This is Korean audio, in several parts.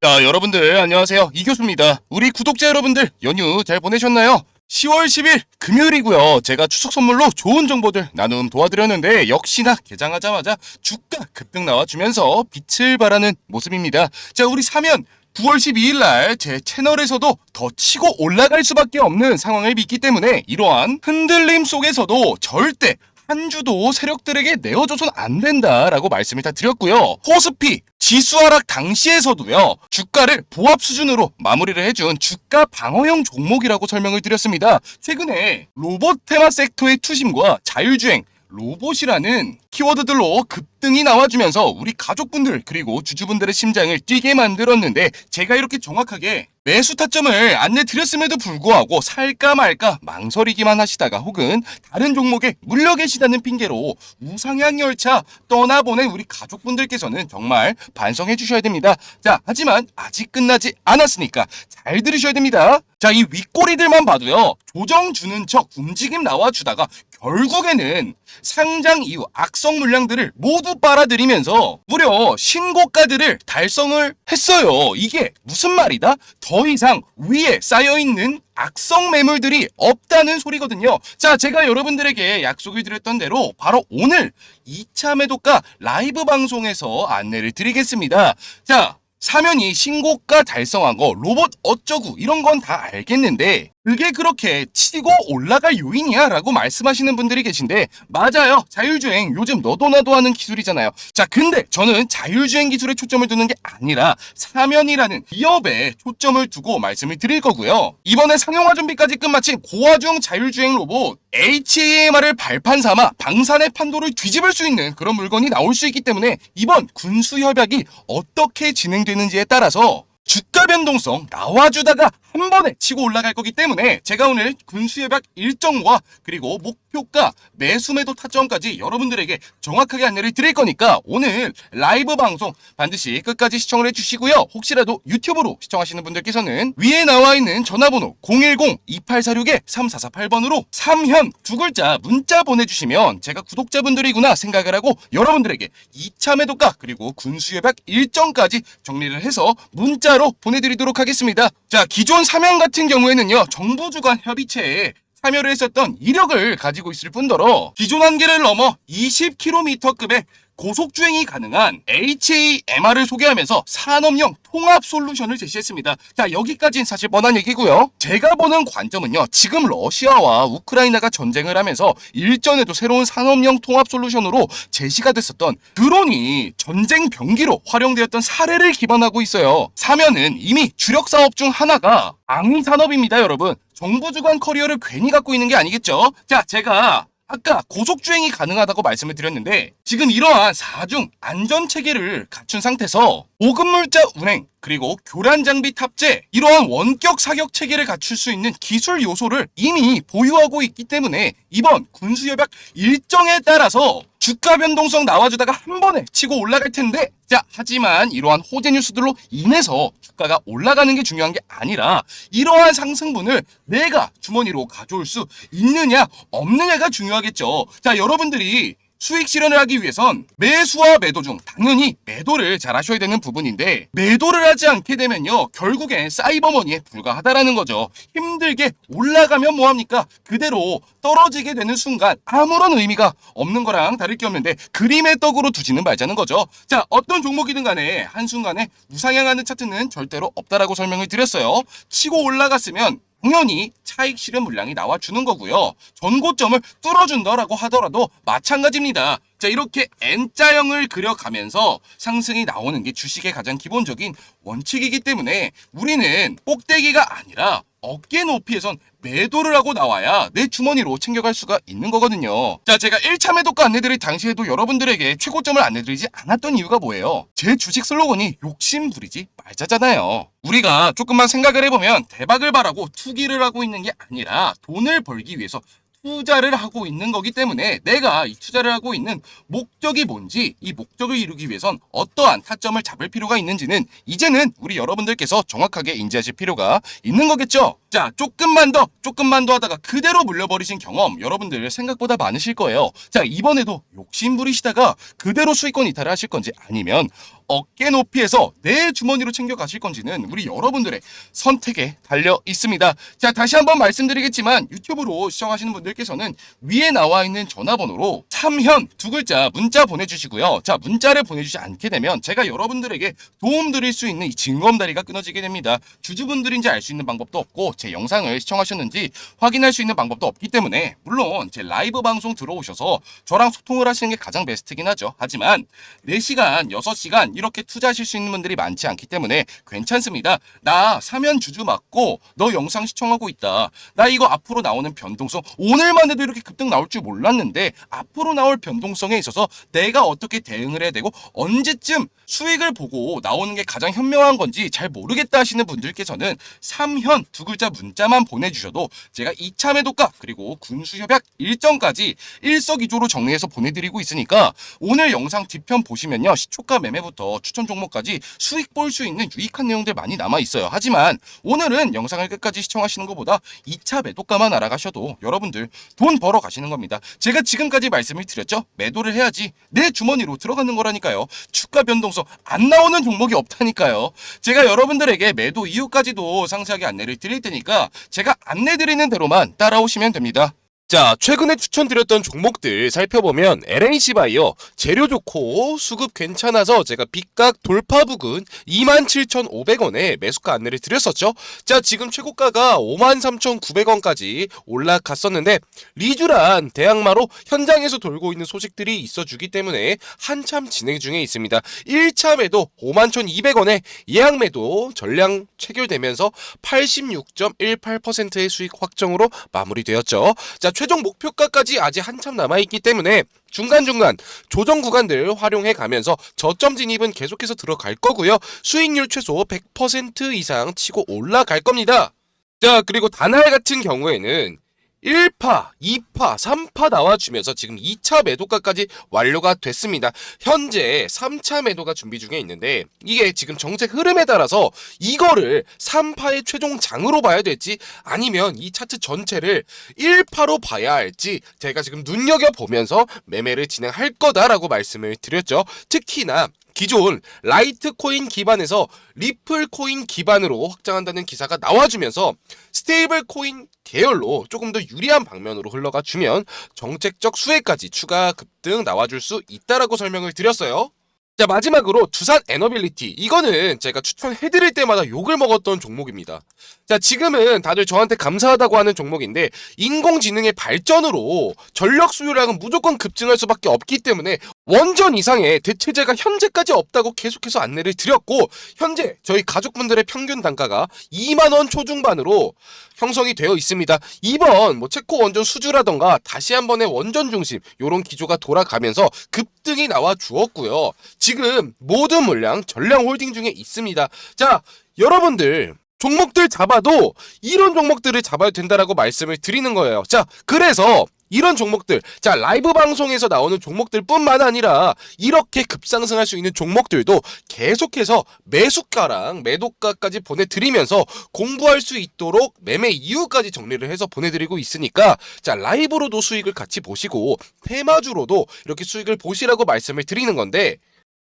자, 여러분들 안녕하세요. 이 교수입니다. 우리 구독자 여러분들 연휴 잘 보내셨나요? 10월 10일 금요일이고요. 제가 추석 선물로 좋은 정보들 나눔 도와드렸는데 역시나 개장하자마자 주가 급등 나와주면서 빛을 발하는 모습입니다. 자, 우리 사면 9월 12일 날 제 채널에서도 더 치고 올라갈 수밖에 없는 상황을 믿기 때문에 이러한 흔들림 속에서도 절대 한 주도 세력들에게 내어줘선 안 된다라고 말씀을 다 드렸고요. 코스피 지수 하락 당시에서도요 주가를 보합 수준으로 마무리를 해준 주가 방어형 종목이라고 설명을 드렸습니다. 최근에 로봇 테마 섹터의 투심과 자율주행 로봇이라는 키워드들로 급등이 나와주면서 우리 가족분들 그리고 주주분들의 심장을 뛰게 만들었는데 제가 이렇게 정확하게 매수 타점을 안내 드렸음에도 불구하고 살까 말까 망설이기만 하시다가 혹은 다른 종목에 물려 계시다는 핑계로 우상향 열차 떠나보낸 우리 가족분들께서는 정말 반성해 주셔야 됩니다. 자, 하지만 아직 끝나지 않았으니까 잘 들으셔야 됩니다. 자, 이 윗꼬리들만 봐도요. 조정 주는 척 움직임 나와주다가 결국에는 상장 이후 악성 물량들을 모두 빨아들이면서 무려 신고가들을 달성을 했어요. 이게 무슨 말이다? 더 이상 위에 쌓여있는 악성 매물들이 없다는 소리거든요. 자, 제가 여러분들에게 약속을 드렸던 대로 바로 오늘 2차 매도가 라이브 방송에서 안내를 드리겠습니다. 자, 사면이 신고가 달성한 거 로봇 어쩌고 이런 건 다 알겠는데 그게 그렇게 치고 올라갈 요인이야? 라고 말씀하시는 분들이 계신데 맞아요. 자율주행 요즘 너도 나도 하는 기술이잖아요. 자 근데 저는 자율주행 기술에 초점을 두는 게 아니라 사면이라는 기업에 초점을 두고 말씀을 드릴 거고요. 이번에 상용화 준비까지 끝마친 고화중 자율주행 로봇 HAMR을 발판 삼아 방산의 판도를 뒤집을 수 있는 그런 물건이 나올 수 있기 때문에 이번 군수 협약이 어떻게 진행되는지에 따라서 주가 변동성 나와주다가 한 번에 치고 올라갈 거기 때문에 제가 오늘 군수협약 일정과 그리고 목 표가 매수매도 타점까지 여러분들에게 정확하게 안내를 드릴 거니까 오늘 라이브 방송 반드시 끝까지 시청을 해주시고요. 혹시라도 유튜브로 시청하시는 분들께서는 위에 나와 있는 전화번호 010-2846-3448번으로 3현 두 글자 문자 보내주시면 제가 구독자분들이구나 생각을 하고 여러분들에게 2차 매도가 그리고 군수협약 일정까지 정리를 해서 문자로 보내드리도록 하겠습니다. 자, 기존 사면 같은 경우에는요, 정부 주관 협의체에 참여를 했었던 이력을 가지고 있을 뿐더러 기존 한계를 넘어 20km급의 고속주행이 가능한 HAMR을 소개하면서 산업용 통합 솔루션을 제시했습니다. 자, 여기까지는 사실 뻔한 얘기고요. 제가 보는 관점은요. 지금 러시아와 우크라이나가 전쟁을 하면서 일전에도 새로운 산업용 통합 솔루션으로 제시가 됐었던 드론이 전쟁 병기로 활용되었던 사례를 기반하고 있어요. 사면은 이미 주력 사업 중 하나가 앙이 산업입니다, 여러분. 정부 주관 커리어를 괜히 갖고 있는 게 아니겠죠? 자, 제가 아까 고속주행이 가능하다고 말씀을 드렸는데 지금 이러한 사중 안전 체계를 갖춘 상태에서 보급물자 운행 그리고 교란 장비 탑재 이러한 원격 사격 체계를 갖출 수 있는 기술 요소를 이미 보유하고 있기 때문에 이번 군수 협약 일정에 따라서 주가 변동성 나와주다가 한 번에 치고 올라갈 텐데 자 하지만 이러한 호재 뉴스들로 인해서 주가가 올라가는 게 중요한 게 아니라 이러한 상승분을 내가 주머니로 가져올 수 있느냐 없느냐가 중요하겠죠. 자 여러분들이 수익 실현을 하기 위해선 매수와 매도 중 당연히 매도를 잘 하셔야 되는 부분인데 매도를 하지 않게 되면요 결국엔 사이버머니에 불과하다라는 거죠. 힘들게 올라가면 뭐합니까? 그대로 떨어지게 되는 순간 아무런 의미가 없는 거랑 다를 게 없는데 그림의 떡으로 두지는 말자는 거죠. 자 어떤 종목이든 간에 한순간에 우상향하는 차트는 절대로 없다라고 설명을 드렸어요. 치고 올라갔으면 당연히 차익 실현 물량이 나와주는 거고요. 전고점을 뚫어준다라고 하더라도 마찬가지입니다. 자 이렇게 N자형을 그려가면서 상승이 나오는 게 주식의 가장 기본적인 원칙이기 때문에 우리는 꼭대기가 아니라 어깨 높이에선 매도를 하고 나와야 내 주머니로 챙겨갈 수가 있는 거거든요. 자, 제가 1차 매도가 안내드릴 당시에도 여러분들에게 최고점을 안내드리지 않았던 이유가 뭐예요? 제 주식 슬로건이 욕심 부리지 말자잖아요. 우리가 조금만 생각을 해보면 대박을 바라고 투기를 하고 있는 게 아니라 돈을 벌기 위해서 투자를 하고 있는 거기 때문에 내가 이 투자를 하고 있는 목적이 뭔지 이 목적을 이루기 위해선 어떠한 타점을 잡을 필요가 있는지는 이제는 우리 여러분들께서 정확하게 인지하실 필요가 있는 거겠죠. 자, 조금만 더, 조금만 더 하다가 그대로 물려버리신 경험 여러분들 생각보다 많으실 거예요. 자, 이번에도 욕심 부리시다가 그대로 수익권 이탈을 하실 건지 아니면 어깨 높이에서 내 주머니로 챙겨 가실 건지는 우리 여러분들의 선택에 달려 있습니다. 자, 다시 한번 말씀드리겠지만 유튜브로 시청하시는 분들께서는 위에 나와 있는 전화번호로 참현 두 글자 문자 보내주시고요. 자, 문자를 보내주지 않게 되면 제가 여러분들에게 도움 드릴 수 있는 이 징검다리가 끊어지게 됩니다. 주주분들인지 알 수 있는 방법도 없고 제 영상을 시청하셨는지 확인할 수 있는 방법도 없기 때문에 물론 제 라이브 방송 들어오셔서 저랑 소통을 하시는 게 가장 베스트긴 하죠. 하지만 4시간, 6시간 이렇게 투자하실 수 있는 분들이 많지 않기 때문에 괜찮습니다. 나 사면 주주 맞고 너 영상 시청하고 있다. 나 이거 앞으로 나오는 변동성 오늘만 해도 이렇게 급등 나올 줄 몰랐는데 앞으로 나올 변동성에 있어서 내가 어떻게 대응을 해야 되고 언제쯤 수익을 보고 나오는 게 가장 현명한 건지 잘 모르겠다 하시는 분들께서는 3현 두 글자 문자만 보내주셔도 제가 2차 매도가 그리고 군수협약 일정까지 일석이조로 정리해서 보내드리고 있으니까 오늘 영상 뒤편 보시면요 시초가 매매부터 추천 종목까지 수익 볼 수 있는 유익한 내용들 많이 남아 있어요. 하지만 오늘은 영상을 끝까지 시청하시는 것보다 2차 매도가만 알아가셔도 여러분들 돈 벌어 가시는 겁니다. 제가 지금까지 말씀을 드렸죠. 매도를 해야지 내 주머니로 들어가는 거라니까요. 주가 변동성 안 나오는 종목이 없다니까요. 제가 여러분들에게 매도 이유까지도 상세하게 안내를 드릴 테니까 제가 안내 드리는 대로만 따라오시면 됩니다. 자, 최근에 추천드렸던 종목들 살펴보면 LNC 바이오 재료 좋고 수급 괜찮아서 제가 빗각 돌파 부근 27,500원에 매수가 안내를 드렸었죠. 자, 지금 최고가가 53,900원까지 올라갔었는데 리쥬란 대항마로 현장에서 돌고 있는 소식들이 있어주기 때문에 한참 진행 중에 있습니다. 1차 매도 51,200원에 예약 매도 전량 체결되면서 86.18%의 수익 확정으로 마무리되었죠. 자, 최종 목표가까지 아직 한참 남아있기 때문에 중간중간 조정 구간들 활용해 가면서 저점 진입은 계속해서 들어갈 거고요. 수익률 최소 100% 이상 치고 올라갈 겁니다. 자, 그리고 다날 같은 경우에는 1파, 2파, 3파 나와주면서 지금 2차 매도가까지 완료가 됐습니다. 현재 3차 매도가 준비 중에 있는데 이게 지금 정책 흐름에 따라서 이거를 3파의 최종 장으로 봐야 될지 아니면 이 차트 전체를 1파로 봐야 할지 제가 지금 눈여겨보면서 매매를 진행할 거다라고 말씀을 드렸죠. 특히나 기존 라이트 코인 기반에서 리플 코인 기반으로 확장한다는 기사가 나와주면서 스테이블 코인 계열로 조금 더 유리한 방면으로 흘러가 주면 정책적 수혜까지 추가 급등 나와줄 수 있다라고 설명을 드렸어요. 자 마지막으로 두산 에너빌리티 이거는 제가 추천해드릴 때마다 욕을 먹었던 종목입니다. 자 지금은 다들 저한테 감사하다고 하는 종목인데 인공지능의 발전으로 전력 수요량은 무조건 급증할 수밖에 없기 때문에 원전 이상의 대체제가 현재까지 없다고 계속해서 안내를 드렸고 현재 저희 가족분들의 평균 단가가 2만 원 초중반으로 형성이 되어 있습니다. 이번 뭐 체코 원전 수주라던가 다시 한 번의 원전 중심 요런 기조가 돌아가면서 급등이 나와 주었고요. 지금 모든 물량 전량 홀딩 중에 있습니다. 자, 여러분들 종목들 잡아도 이런 종목들을 잡아야 된다라고 말씀을 드리는 거예요. 자, 그래서 이런 종목들, 자, 라이브 방송에서 나오는 종목들 뿐만 아니라 이렇게 급상승할 수 있는 종목들도 계속해서 매수가랑 매도가까지 보내드리면서 공부할 수 있도록 매매 이유까지 정리를 해서 보내드리고 있으니까 자, 라이브로도 수익을 같이 보시고 테마주로도 이렇게 수익을 보시라고 말씀을 드리는 건데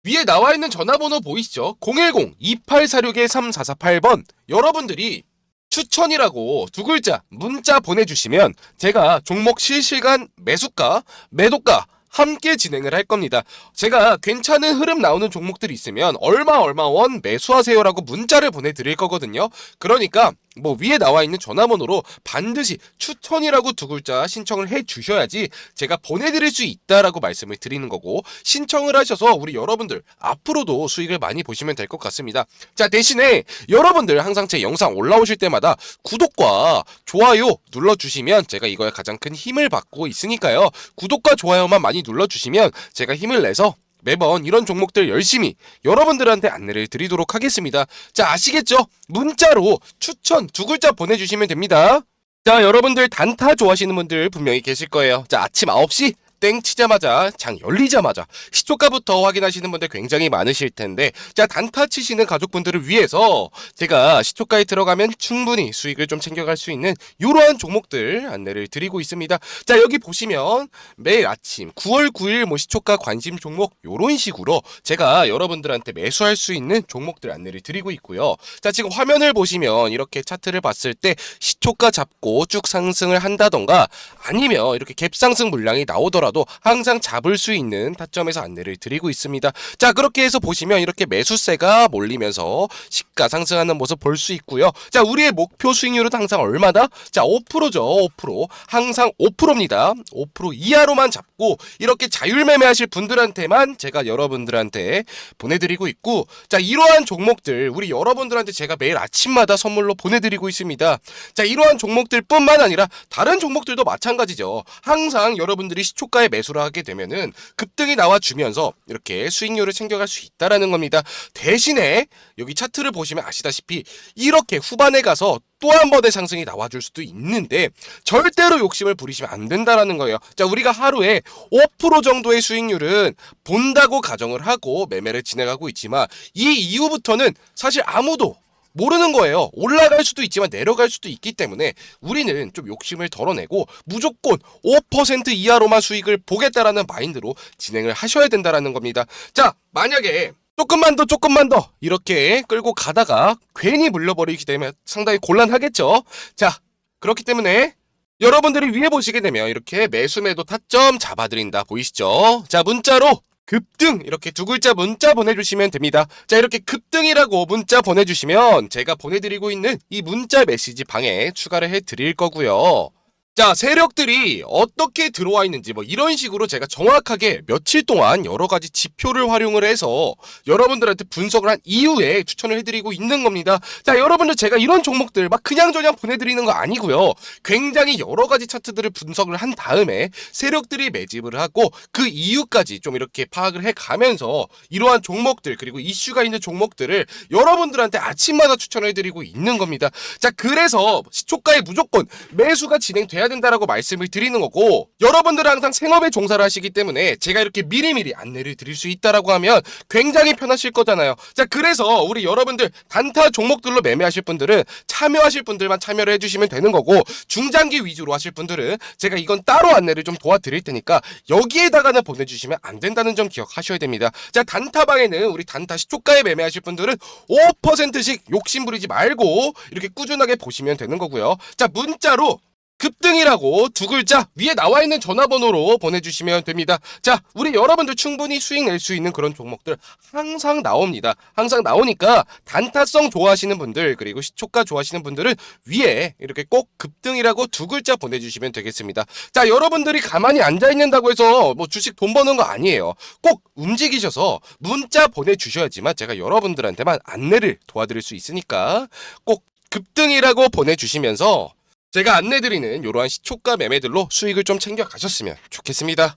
위에 나와 있는 전화번호 보이시죠? 010-2846-3448번 여러분들이 추천이라고 두 글자 문자 보내주시면 제가 종목 실시간 매수가, 매도가 함께 진행을 할 겁니다. 제가 괜찮은 흐름 나오는 종목들이 있으면 얼마 얼마 원 매수하세요라고 문자를 보내드릴 거거든요. 그러니까 뭐 위에 나와 있는 전화번호로 반드시 추천이라고 두 글자 신청을 해 주셔야지 제가 보내드릴 수 있다라고 말씀을 드리는 거고 신청을 하셔서 우리 여러분들 앞으로도 수익을 많이 보시면 될 것 같습니다. 자 대신에 여러분들 항상 제 영상 올라오실 때마다 구독과 좋아요 눌러주시면 제가 이거에 가장 큰 힘을 받고 있으니까요. 구독과 좋아요만 많이 눌러주시면 제가 힘을 내서 매번 이런 종목들 열심히 여러분들한테 안내를 드리도록 하겠습니다. 자, 아시겠죠? 문자로 추천 두 글자 보내주시면 됩니다. 자, 여러분들 단타 좋아하시는 분들 분명히 계실 거예요. 자, 아침 9시 땡 치자마자 장 열리자마자 시초가부터 확인하시는 분들 굉장히 많으실 텐데 자 단타 치시는 가족분들을 위해서 제가 시초가에 들어가면 충분히 수익을 좀 챙겨갈 수 있는 이러한 종목들 안내를 드리고 있습니다. 자 여기 보시면 매일 아침 9월 9일 뭐 시초가 관심 종목 요런 식으로 제가 여러분들한테 매수할 수 있는 종목들 안내를 드리고 있고요. 자 지금 화면을 보시면 이렇게 차트를 봤을 때 시초가 잡고 쭉 상승을 한다던가 아니면 이렇게 갭상승 물량이 나오더라도 항상 잡을 수 있는 타점에서 안내를 드리고 있습니다. 자 그렇게 해서 보시면 이렇게 매수세가 몰리면서 시가 상승하는 모습 볼 수 있고요. 자 우리의 목표 수익률은 항상 얼마다? 자 5%죠. 5% 항상 5%입니다. 5% 이하로만 잡고 이렇게 자율 매매하실 분들한테만 제가 여러분들한테 보내드리고 있고 자 이러한 종목들 우리 여러분들한테 제가 매일 아침마다 선물로 보내드리고 있습니다. 자 이러한 종목들뿐만 아니라 다른 종목들도 마찬가지죠. 항상 여러분들이 시초가 에 매수를 하게 되면은 급등이 나와주면서 이렇게 수익률을 챙겨갈 수 있다라는 겁니다. 대신에 여기 차트를 보시면 아시다시피 이렇게 후반에 가서 또한 번의 상승이 나와줄 수도 있는데 절대로 욕심을 부리시면 안 된다라는 거예요. 자 우리가 하루에 5% 정도의 수익률은 본다고 가정을 하고 매매를 진행하고 있지만 이 이후부터는 사실 아무도 모르는 거예요. 올라갈 수도 있지만 내려갈 수도 있기 때문에 우리는 좀 욕심을 덜어내고 무조건 5% 이하로만 수익을 보겠다라는 마인드로 진행을 하셔야 된다라는 겁니다. 자, 만약에 조금만 더 조금만 더 이렇게 끌고 가다가 괜히 물려버리게 되면 상당히 곤란하겠죠. 자, 그렇기 때문에 여러분들이 위에 보시게 되면 이렇게 매수매도 타점 잡아드린다 보이시죠? 자 문자로 급등 이렇게 두 글자 문자 보내주시면 됩니다. 자 이렇게 급등이라고 문자 보내주시면 제가 보내드리고 있는 이 문자 메시지 방에 추가를 해드릴 거고요. 자 세력들이 어떻게 들어와 있는지 뭐 이런 식으로 제가 정확하게 며칠 동안 여러 가지 지표를 활용을 해서 여러분들한테 분석을 한 이후에 추천을 해드리고 있는 겁니다. 자 여러분들 제가 이런 종목들 막 그냥저냥 보내드리는 거 아니고요. 굉장히 여러 가지 차트들을 분석을 한 다음에 세력들이 매집을 하고 그 이유까지 좀 이렇게 파악을 해가면서 이러한 종목들 그리고 이슈가 있는 종목들을 여러분들한테 아침마다 추천을 해드리고 있는 겁니다. 자 그래서 시초가에 무조건 매수가 진행 돼야 된다라고 말씀을 드리는 거고 여러분들은 항상 생업에 종사를 하시기 때문에 제가 이렇게 미리미리 안내를 드릴 수 있다라고 하면 굉장히 편하실 거잖아요. 자 그래서 우리 여러분들 단타 종목들로 매매하실 분들은 참여하실 분들만 참여를 해주시면 되는 거고 중장기 위주로 하실 분들은 제가 이건 따로 안내를 좀 도와드릴 테니까 여기에다가는 보내주시면 안 된다는 점 기억하셔야 됩니다. 자 단타방에는 우리 단타 시초가에 매매하실 분들은 5%씩 욕심 부리지 말고 이렇게 꾸준하게 보시면 되는 거고요. 자 문자로 급등이라고 두 글자 위에 나와 있는 전화번호로 보내주시면 됩니다. 자, 우리 여러분들 충분히 수익 낼 수 있는 그런 종목들 항상 나옵니다. 항상 나오니까 단타성 좋아하시는 분들 그리고 시초가 좋아하시는 분들은 위에 이렇게 꼭 급등이라고 두 글자 보내주시면 되겠습니다. 자, 여러분들이 가만히 앉아 있는다고 해서 뭐 주식 돈 버는 거 아니에요. 꼭 움직이셔서 문자 보내주셔야지만 제가 여러분들한테만 안내를 도와드릴 수 있으니까 꼭 급등이라고 보내주시면서 제가 안내드리는 이러한 시초가 매매들로 수익을 좀 챙겨 가셨으면 좋겠습니다.